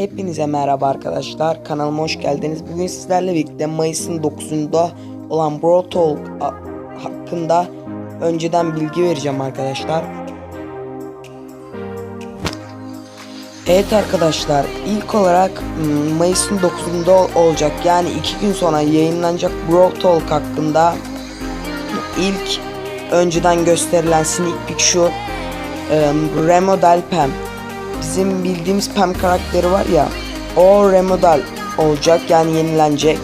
Hepinize merhaba arkadaşlar. Kanalıma hoş geldiniz. Bugün sizlerle birlikte Mayıs'ın 9'unda olan Brawl Talk hakkında önceden bilgi vereceğim arkadaşlar. Evet arkadaşlar ilk olarak hmm, Mayıs'ın 9'unda ol- olacak yani 2 gün sonra yayınlanacak Brawl Talk hakkında ilk önceden gösterilen sneak peek şu e, Remodel Pam bizim bildiğimiz Pam karakteri var ya o remodel olacak yani yenilenecek.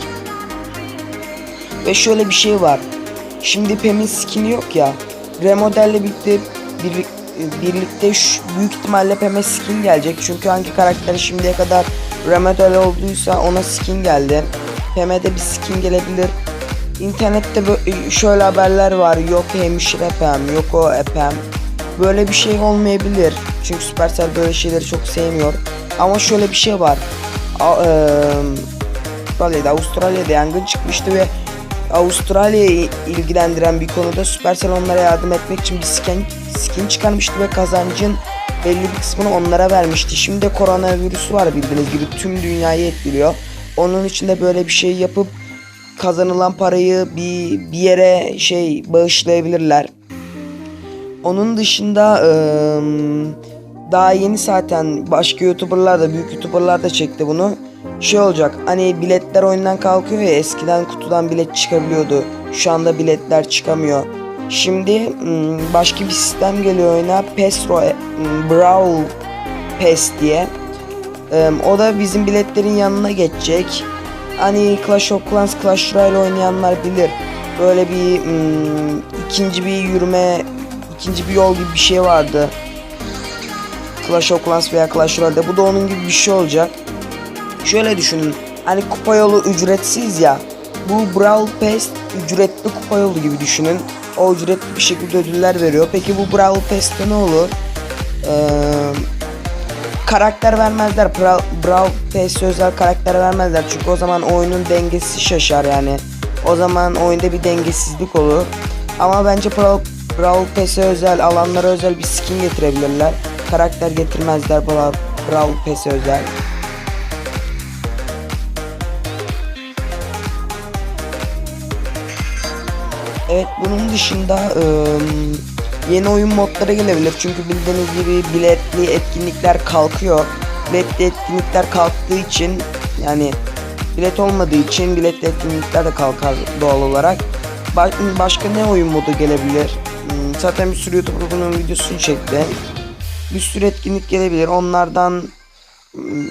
Ve şöyle bir şey var. Şimdi Pam'in skin'i yok ya. Remodelle birlikte bir, birlikte şu, büyük ihtimalle Pam'e skin gelecek. Çünkü hangi karakteri şimdiye kadar remodel olduysa ona skin geldi. Pam'e de bir skin gelebilir. İnternette şöyle haberler var. Yok hemşire Pam, yok o Pam. Böyle bir şey olmayabilir. Çünkü Supercell böyle şeyleri çok sevmiyor. Ama şöyle bir şey var. A- Avustralya'da, Avustralya'da yangın çıkmıştı ve Avustralya'yı ilgilendiren bir konuda Supercell onlara yardım etmek için bir skin, skin çıkarmıştı ve kazancın belli bir kısmını onlara vermişti. Şimdi de koronavirüs var bildiğiniz gibi tüm dünyayı etkiliyor. Onun için de böyle bir şey yapıp kazanılan parayı bir, bir yere şey bağışlayabilirler. Onun dışında daha yeni zaten başka youtuberlar da büyük youtuberlar da çekti bunu. Şey olacak hani biletler oyundan kalkıyor ya eskiden kutudan bilet çıkabiliyordu. Şu anda biletler çıkamıyor. Şimdi hmm, başka bir sistem geliyor oyuna. Pesro hmm, Brawl Pass diye. O da bizim biletlerin yanına geçecek. Hani Clash of Clans, Clash Royale oynayanlar bilir. Böyle bir hmm, ikinci bir yürüme, ikinci bir yol gibi bir şey vardı. Clash of Clans veya Clash Royale'de. Bu da onun gibi bir şey olacak. Şöyle düşünün. Hani kupa yolu ücretsiz ya. Bu Brawl Pass ücretli kupa yolu gibi düşünün. O ücretli bir şekilde ödüller veriyor. Peki bu Brawl Pass'te ne olur? Eee karakter vermezler. Brawl, Brawl Pass'e özel karakter vermezler. Çünkü o zaman oyunun dengesi şaşar yani. O zaman oyunda bir dengesizlik olur. Ama bence Brawl, Brawl Pass'e özel, alanlara özel bir skin getirebilirler. Karakter getirmezler Brawl, Brawl Pass'e özel. Evet bunun dışında ıı, yeni oyun modları gelebilir. Çünkü bildiğiniz gibi biletli etkinlikler kalkıyor. Biletli etkinlikler kalktığı için yani bilet olmadığı için biletli etkinlikler de kalkar doğal olarak. Ba- başka ne oyun modu gelebilir? Zaten bir sürü YouTuber bunun videosunu çekti. Bir sürü etkinlik gelebilir. Onlardan hmm,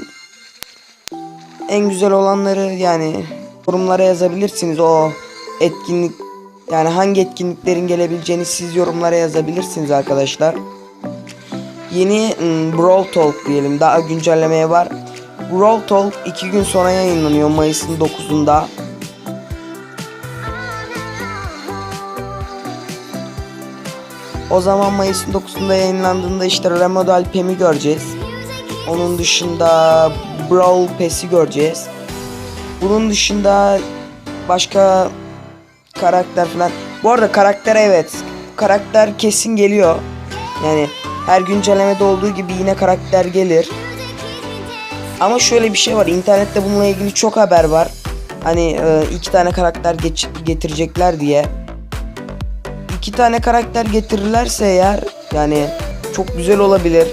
en güzel olanları yani yorumlara yazabilirsiniz o etkinlik yani hangi etkinliklerin gelebileceğini siz yorumlara yazabilirsiniz arkadaşlar. Yeni hmm, Brawl Talk diyelim daha güncellemeye var. Brawl Talk 2 gün sonra yayınlanıyor Mayıs'ın 9'unda. O zaman Mayıs'ın 9'unda yayınlandığında işte Remodel Pam'i göreceğiz. Onun dışında Brawl Pass'i göreceğiz. Bunun dışında başka karakter falan. Bu arada karakter evet. Karakter kesin geliyor. Yani her güncellemede olduğu gibi yine karakter gelir. Ama şöyle bir şey var. İnternette bununla ilgili çok haber var. Hani e, iki tane karakter geç- getirecekler diye. İki tane karakter getirirlerse eğer yani çok güzel olabilir.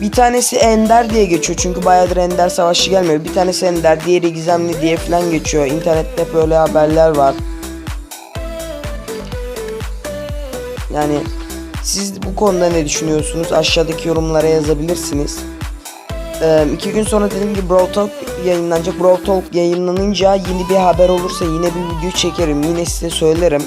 Bir tanesi Ender diye geçiyor çünkü bayağıdır Ender savaşı gelmiyor. Bir tanesi Ender, diğeri Gizemli diye falan geçiyor. İnternette böyle haberler var. Yani siz bu konuda ne düşünüyorsunuz? Aşağıdaki yorumlara yazabilirsiniz. Ee, iki gün sonra dediğim gibi Brawl Talk yayınlanacak. Brawl Talk yayınlanınca yeni bir haber olursa yine bir video çekerim. Yine size söylerim.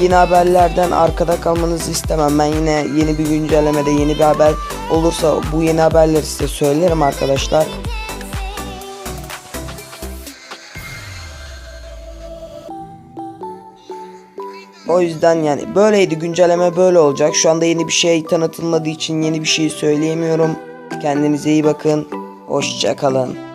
Yeni haberlerden arkada kalmanızı istemem. Ben yine yeni bir güncellemede yeni bir haber olursa bu yeni haberleri size söylerim arkadaşlar. O yüzden yani böyleydi güncelleme böyle olacak. Şu anda yeni bir şey tanıtılmadığı için yeni bir şey söyleyemiyorum. Kendinize iyi bakın. Hoşçakalın.